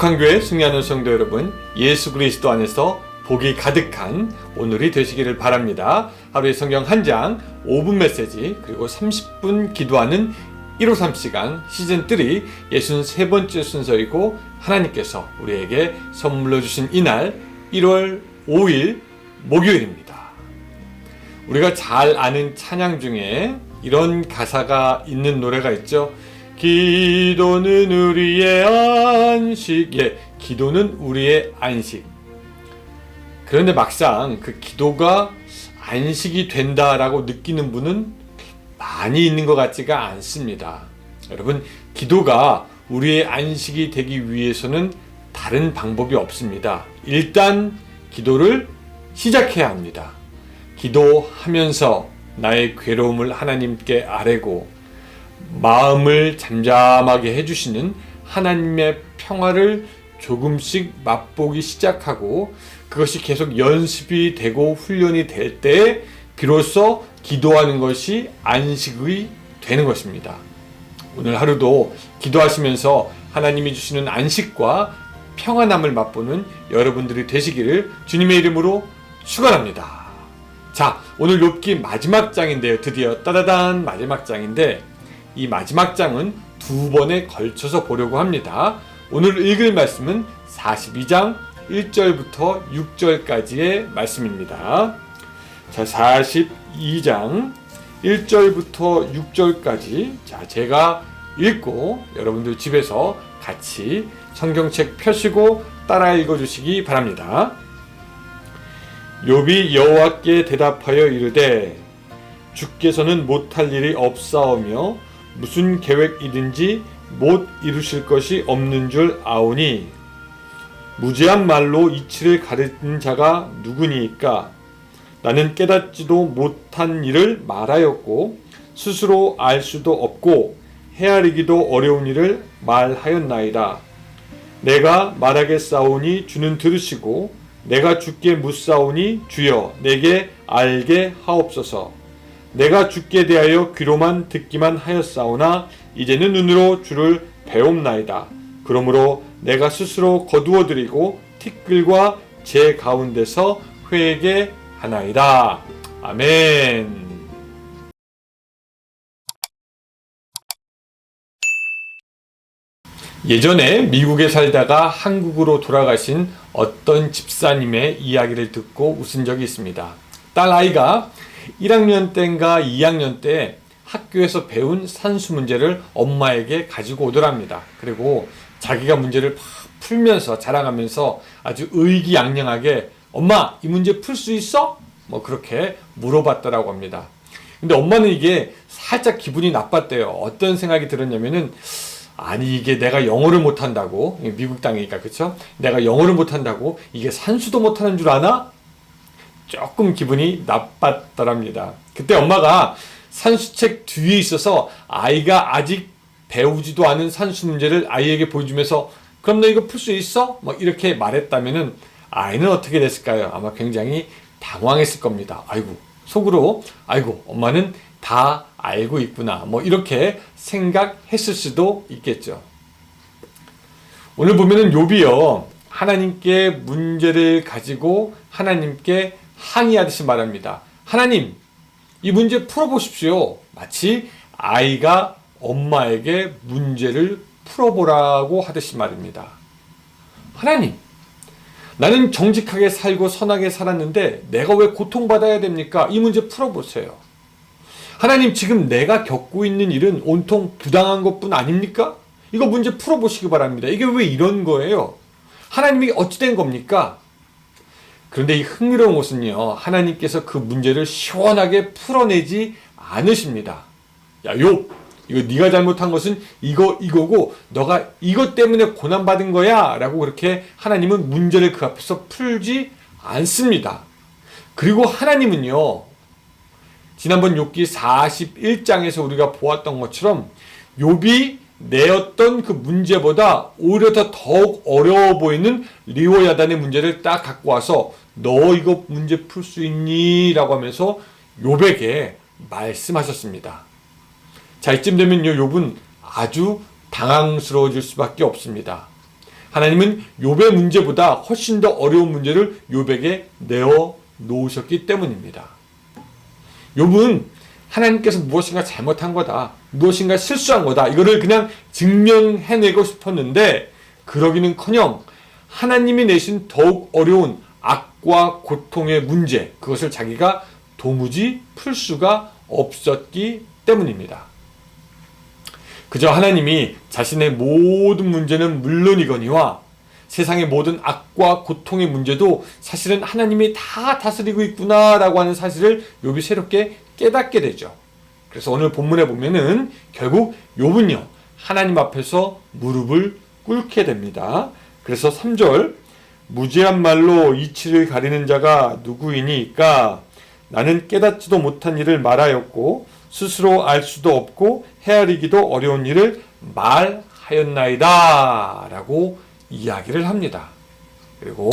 거룩한 교회 승리하는 성도 여러분, 예수 그리스도 안에서 복이 가득한 오늘이 되시기를 바랍니다. 하루의 성경 한 장, 5분 메시지, 그리고 30분 기도하는 153 시간 시즌 3 63번째 순서이고 하나님께서 우리에게 선물로 주신 이날 1월 5일 목요일입니다. 우리가 잘 아는 찬양 중에 이런 가사가 있는 노래가 있죠. 기도는 우리의 안식. 예, 기도는 우리의 안식. 그런데 막상 그 기도가 안식이 된다라고 느끼는 분은 많이 있는 것 같지가 않습니다. 여러분, 기도가 우리의 안식이 되기 위해서는 다른 방법이 없습니다. 일단 기도를 시작해야 합니다. 기도하면서 나의 괴로움을 하나님께 아뢰고 마음을 잠잠하게 해주시는 하나님의 평화를 조금씩 맛보기 시작하고 그것이 계속 연습이 되고 훈련이 될 때 비로소 기도하는 것이 안식이 되는 것입니다. 오늘 하루도 기도하시면서 하나님이 주시는 안식과 평안함을 맛보는 여러분들이 되시기를 주님의 이름으로 축원합니다. 자, 오늘 욥기 마지막 장인데요. 드디어 따다단 마지막 장인데 이 마지막 장은 두 번에 걸쳐서 보려고 합니다. 오늘 읽을 말씀은 42장 1절부터 6절까지의 말씀입니다. 자, 42장 1절부터 6절까지 자, 제가 읽고 여러분들 집에서 같이 성경책 펴시고 따라 읽어 주시기 바랍니다. 욥이 여호와께 대답하여 이르되 주께서는 못할 일이 없사오며 무슨 계획이든지 못 이루실 것이 없는 줄 아오니 무지한 말로 이치를 가르친 자가 누구니까 나는 깨닫지도 못한 일을 말하였고 스스로 알 수도 없고 헤아리기도 어려운 일을 말하였나이다. 내가 말하겠사오니 주는 들으시고 내가 주께 묻사오니 주여 내게 알게 하옵소서. 내가 주께 대하여 귀로만 듣기만 하였사오나 이제는 눈으로 주를 배움나이다. 그러므로 내가 스스로 거두어 드리고 티끌과 제 가운데서 회개하나이다. 아멘. 예전에 미국에 살다가 한국으로 돌아가신 어떤 집사님의 이야기를 듣고 웃은 적이 있습니다. 딸 아이가 1학년 때인가 2학년 때 학교에서 배운 산수 문제를 엄마에게 가지고 오더랍니다. 그리고 자기가 문제를 풀면서 자랑하면서 아주 의기양양하게 엄마 이 문제 풀 수 있어? 뭐 그렇게 물어봤더라고 합니다. 근데 엄마는 이게 살짝 기분이 나빴대요. 어떤 생각이 들었냐면은 아니 이게 내가 영어를 못한다고 미국 땅이니까 그쵸? 내가 영어를 못한다고 이게 산수도 못하는 줄 아나? 조금 기분이 나빴더랍니다. 그때 엄마가 산수책 뒤에 있어서 아이가 아직 배우지도 않은 산수 문제를 아이에게 보여주면서 그럼 너 이거 풀 수 있어? 뭐 이렇게 말했다면은 아이는 어떻게 됐을까요? 아마 굉장히 당황했을 겁니다. 아이고 속으로 아이고 엄마는 다 알고 있구나. 뭐 이렇게 생각했을 수도 있겠죠. 오늘 보면은 욥이요. 하나님께 문제를 가지고 하나님께 항의하듯이 말합니다. 하나님, 이 문제 풀어보십시오. 마치 아이가 엄마에게 문제를 풀어보라고 하듯이 말입니다. 하나님, 나는 정직하게 살고 선하게 살았는데 내가 왜 고통받아야 됩니까? 이 문제 풀어보세요. 하나님, 지금 내가 겪고 있는 일은 온통 부당한 것뿐 아닙니까? 이거 문제 풀어보시기 바랍니다. 이게 왜 이런 거예요? 하나님이 어찌된 겁니까? 그런데 이 흥미로운 것은요, 하나님께서 그 문제를 시원하게 풀어내지 않으십니다. 야, 요, 이거 네가 잘못한 것은 이거 이거고 너가 이것 때문에 고난 받은 거야라고 그렇게 하나님은 문제를 그 앞에서 풀지 않습니다. 그리고 하나님은요. 지난번 욥기 41장에서 우리가 보았던 것처럼 욥이 내었던 그 문제보다 오히려 더 더욱 어려워 보이는 리오야단의 문제를 딱 갖고 와서 너 이거 문제 풀 수 있니? 라고 하면서 욥에게 말씀하셨습니다. 자, 이쯤 되면요, 욥은 아주 당황스러워질 수밖에 없습니다. 하나님은 욥의 문제보다 훨씬 더 어려운 문제를 욥에게 내어 놓으셨기 때문입니다. 욥은 하나님께서 무엇인가 잘못한 거다. 무엇인가 실수한 거다. 이거를 그냥 증명해내고 싶었는데 그러기는커녕 하나님이 내신 더욱 어려운 악과 고통의 문제 그것을 자기가 도무지 풀 수가 없었기 때문입니다. 그저 하나님이 자신의 모든 문제는 물론이거니와 세상의 모든 악과 고통의 문제도 사실은 하나님이 다 다스리고 있구나라고 하는 사실을 욥이 새롭게 깨닫게 되죠. 그래서 오늘 본문에 보면은 결국 욥은요 하나님 앞에서 무릎을 꿇게 됩니다. 그래서 3절 무지한 말로 이치를 가리는 자가 누구이니까 나는 깨닫지도 못한 일을 말하였고 스스로 알 수도 없고 헤아리기도 어려운 일을 말하였나이다 라고 이야기를 합니다. 그리고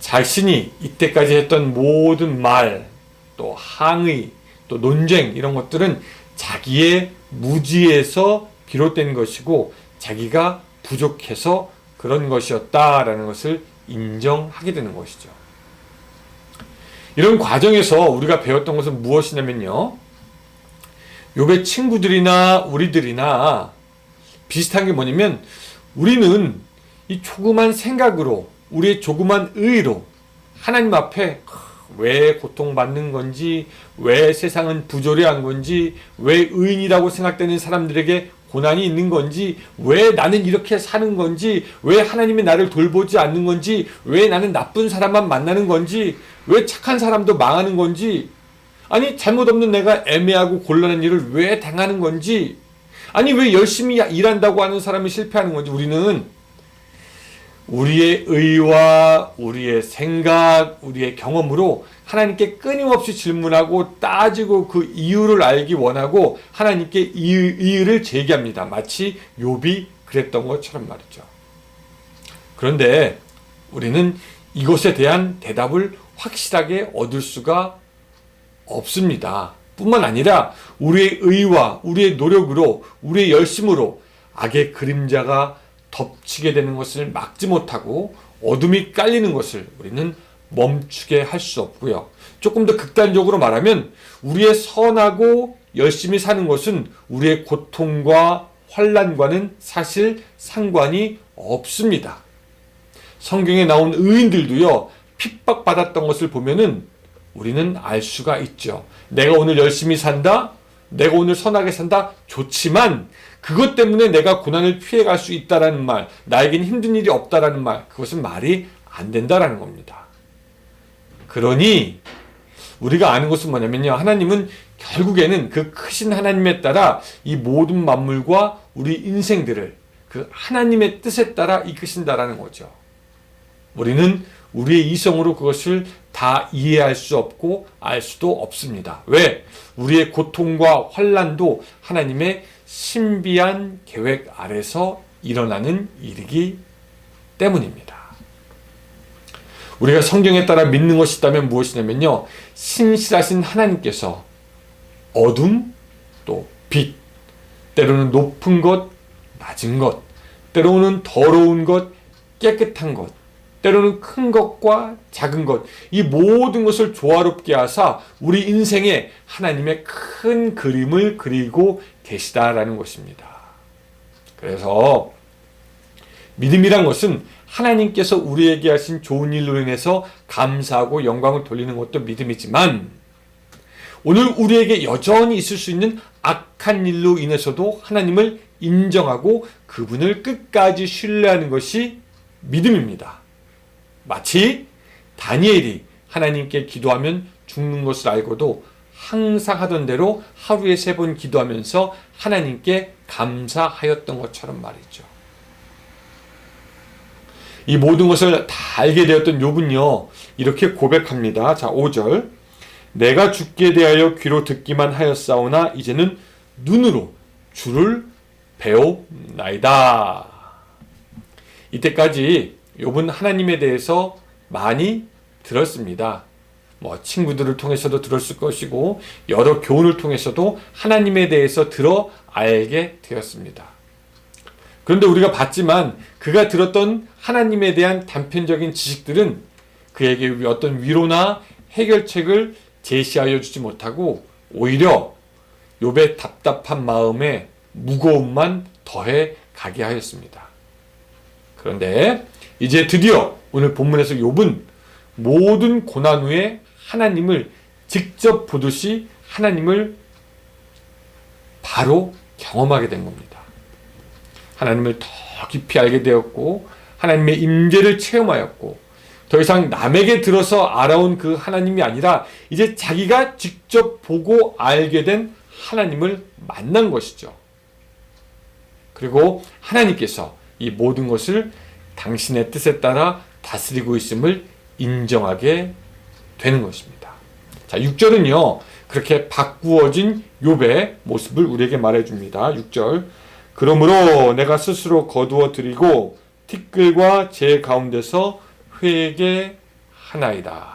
자신이 이때까지 했던 모든 말, 또 항의, 또 논쟁 이런 것들은 자기의 무지에서 비롯된 것이고 자기가 부족해서 그런 것이었다라는 것을 인정하게 되는 것이죠. 이런 과정에서 우리가 배웠던 것은 무엇이냐면요. 요의 친구들이나 우리들이나 비슷한 게 뭐냐면 우리는 이 조그만 생각으로 우리의 조그만 의로 하나님 앞에 왜 고통받는 건지, 왜 세상은 부조리한 건지, 왜 의인이라고 생각되는 사람들에게 고난이 있는 건지, 왜 나는 이렇게 사는 건지, 왜 하나님이 나를 돌보지 않는 건지, 왜 나는 나쁜 사람만 만나는 건지, 왜 착한 사람도 망하는 건지, 아니, 잘못 없는 내가 애매하고 곤란한 일을 왜 당하는 건지, 아니, 왜 열심히 일한다고 하는 사람이 실패하는 건지, 우리는 우리의 의와 우리의 생각, 우리의 경험으로 하나님께 끊임없이 질문하고 따지고 그 이유를 알기 원하고 하나님께 이유, 를 제기합니다. 마치 욥이 그랬던 것처럼 말이죠. 그런데 우리는 이것에 대한 대답을 확실하게 얻을 수가 없습니다. 뿐만 아니라 우리의 의와 우리의 노력으로 우리의 열심으로 악의 그림자가 덮치게 되는 것을 막지 못하고 어둠이 깔리는 것을 우리는 멈추게 할 수 없고요. 조금 더 극단적으로 말하면 우리의 선하고 열심히 사는 것은 우리의 고통과 환란과는 사실 상관이 없습니다. 성경에 나온 의인들도요. 핍박받았던 것을 보면은 우리는 알 수가 있죠. 내가 오늘 열심히 산다. 내가 오늘 선하게 산다. 좋지만 그것 때문에 내가 고난을 피해 갈 수 있다라는 말, 나에겐 힘든 일이 없다라는 말, 그것은 말이 안 된다라는 겁니다. 그러니 우리가 아는 것은 뭐냐면요. 하나님은 결국에는 그 크신 하나님에 따라 이 모든 만물과 우리 인생들을 그 하나님의 뜻에 따라 이끄신다라는 거죠. 우리는 우리의 이성으로 그것을 다 이해할 수 없고 알 수도 없습니다. 왜? 우리의 고통과 환란도 하나님의 신비한 계획 아래서 일어나는 일이기 때문입니다. 우리가 성경에 따라 믿는 것이 있다면 무엇이냐면요. 신실하신 하나님께서 어둠, 또 빛, 때로는 높은 것, 낮은 것, 때로는 더러운 것, 깨끗한 것, 때로는 큰 것과 작은 것, 이 모든 것을 조화롭게 하사 우리 인생에 하나님의 큰 그림을 그리고 계시다라는 것입니다. 그래서 믿음이란 것은 하나님께서 우리에게 하신 좋은 일로 인해서 감사하고 영광을 돌리는 것도 믿음이지만 오늘 우리에게 여전히 있을 수 있는 악한 일로 인해서도 하나님을 인정하고 그분을 끝까지 신뢰하는 것이 믿음입니다. 마치 다니엘이 하나님께 기도하면 죽는 것을 알고도 항상 하던 대로 하루에 세 번 기도하면서 하나님께 감사하였던 것처럼 말이죠. 이 모든 것을 다 알게 되었던 욥은요. 이렇게 고백합니다. 자, 5절. 내가 죽게 대하여 귀로 듣기만 하였사오나 이제는 눈으로 주를 배옵나이다. 이때까지 욥은 하나님에 대해서 많이 들었습니다. 뭐 친구들을 통해서도 들었을 것이고 여러 교훈을 통해서도 하나님에 대해서 들어 알게 되었습니다. 그런데 우리가 봤지만 그가 들었던 하나님에 대한 단편적인 지식들은 그에게 어떤 위로나 해결책을 제시하여 주지 못하고 오히려 욥의 답답한 마음에 무거움만 더해 가게 하였습니다. 그런데 이제 드디어 오늘 본문에서 욥은 모든 고난 후에 하나님을 직접 보듯이 하나님을 바로 경험하게 된 겁니다. 하나님을 더 깊이 알게 되었고 하나님의 임재를 체험하였고 더 이상 남에게 들어서 알아온 그 하나님이 아니라 이제 자기가 직접 보고 알게 된 하나님을 만난 것이죠. 그리고 하나님께서 이 모든 것을 당신의 뜻에 따라 다스리고 있음을 인정하게 되는 것입니다. 자, 6절은요. 그렇게 바꾸어진 욥의 모습을 우리에게 말해 줍니다. 6절. 그러므로 내가 스스로 거두어 드리고 티끌과 제 가운데서 회개 하나이다.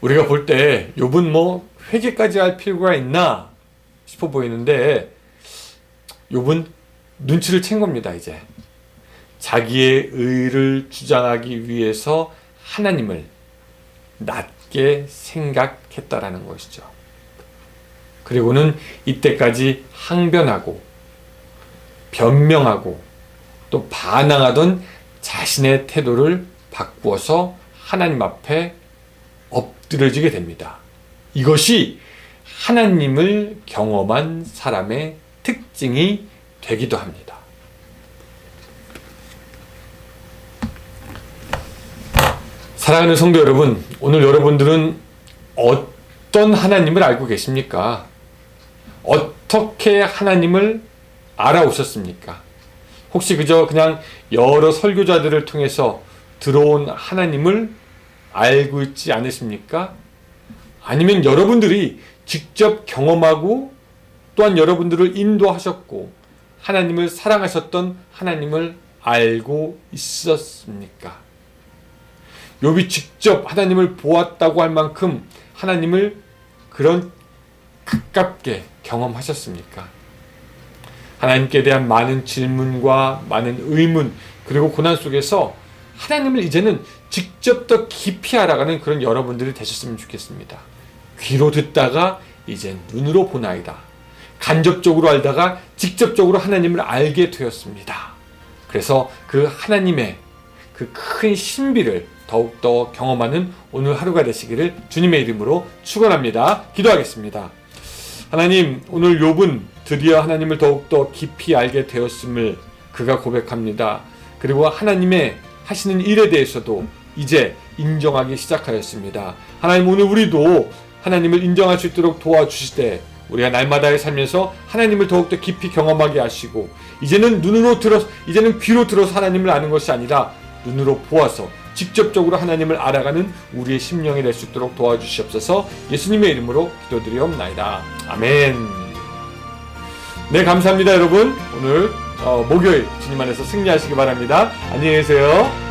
우리가 볼 때 욥은 뭐 회개까지 할 필요가 있나 싶어 보이는데 욥은 눈치를 챈 겁니다, 이제. 자기의 의를 주장하기 위해서 하나님을 낮게 생각했다라는 것이죠. 그리고는 이때까지 항변하고 변명하고 또 반항하던 자신의 태도를 바꾸어서 하나님 앞에 엎드려지게 됩니다. 이것이 하나님을 경험한 사람의 특징이 되기도 합니다. 사랑하는 성도 여러분, 오늘 여러분들은 어떤 하나님을 알고 계십니까? 어떻게 하나님을 알아오셨습니까? 혹시 그저 그냥 여러 설교자들을 통해서 들어온 하나님을 알고 있지 않으십니까? 아니면 여러분들이 직접 경험하고 또한 여러분들을 인도하셨고 하나님을 사랑하셨던 하나님을 알고 있었습니까? 욥이 직접 하나님을 보았다고 할 만큼 하나님을 그런 가깝게 경험하셨습니까? 하나님께 대한 많은 질문과 많은 의문 그리고 고난 속에서 하나님을 이제는 직접 더 깊이 알아가는 그런 여러분들이 되셨으면 좋겠습니다. 귀로 듣다가 이제 눈으로 보나이다. 간접적으로 알다가 직접적으로 하나님을 알게 되었습니다. 그래서 그 하나님의 그 큰 신비를 더욱더 경험하는 오늘 하루가 되시기를 주님의 이름으로 축원합니다. 기도하겠습니다. 하나님, 오늘 욥은 드디어 하나님을 더욱더 깊이 알게 되었음을 그가 고백합니다. 그리고 하나님의 하시는 일에 대해서도 이제 인정하기 시작하였습니다. 하나님, 오늘 우리도 하나님을 인정할 수 있도록 도와주시되 우리가 날마다의 삶에서 하나님을 더욱더 깊이 경험하게 하시고 이제는 눈으로 들어 이제는 귀로 들어서 하나님을 아는 것이 아니라 눈으로 보아서 직접적으로 하나님을 알아가는 우리의 심령이 될 수 있도록 도와주시옵소서 예수님의 이름으로 기도드리옵나이다. 아멘. 네, 감사합니다, 여러분. 오늘 어, 목요일 주님 안에서 승리하시기 바랍니다. 안녕히 계세요.